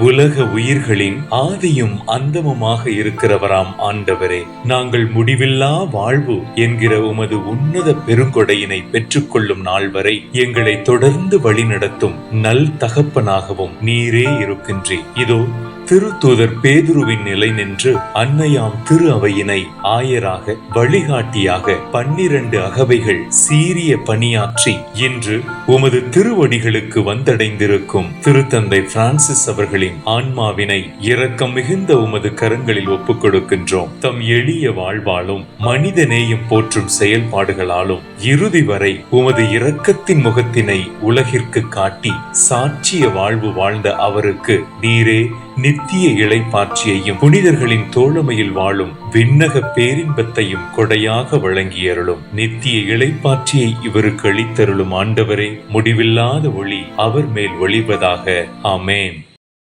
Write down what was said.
உலக உயிர்களின் ஆதியும் அந்தமுமாக இருக்கிறவராம் ஆண்டவரே. நாங்கள் முடிவில்லா வாழ்வு என்கிற உமது உன்னத பெருங்கொடையினை பெற்றுக்கொள்ளும் நாள் வரை எங்களை தொடர்ந்து வழிநடத்தும் நல் தகப்பனாகவும் நீரே இருக்கின்றே இதோ திருத்தூதர் பேதுருவின் நிலை நின்று அன்னையாம் திரு அவையினை ஆயராக வழிகாட்டியாக பன்னிரண்டு அகவைகள் சீரிய பணியாற்றி இன்று உமது திருவடிகளுக்கு வந்தடைந்திருக்கும் திருத்தந்தை பிரான்சிஸ் அவர்களின் ஆன்மாவினை இரக்கம் மிகுந்த உமது கரங்களில் ஒப்புக் கொடுக்கின்றோம் தம் எளிய வாழ்வாலும் மனித நேயம் போற்றும் செயல்பாடுகளாலும் இறுதி வரை உமது இரக்கத்தின் முகத்தினை உலகிற்கு காட்டி சாட்சிய வாழ்வு வாழ்ந்த அவருக்கு நீரே நித்திய இளைப்பாட்சியையும் புனிதர்களின் தோழமையில் வாழும் விண்ணக பேரின்பத்தையும் கொடையாக வழங்கியருளும். நித்திய இளைப்பாட்சியை இவருக்கு அளித்தருளும் ஆண்டவரே முடிவில்லாத ஒளி அவர் மேல் ஒளிவதாக. ஆமேன்.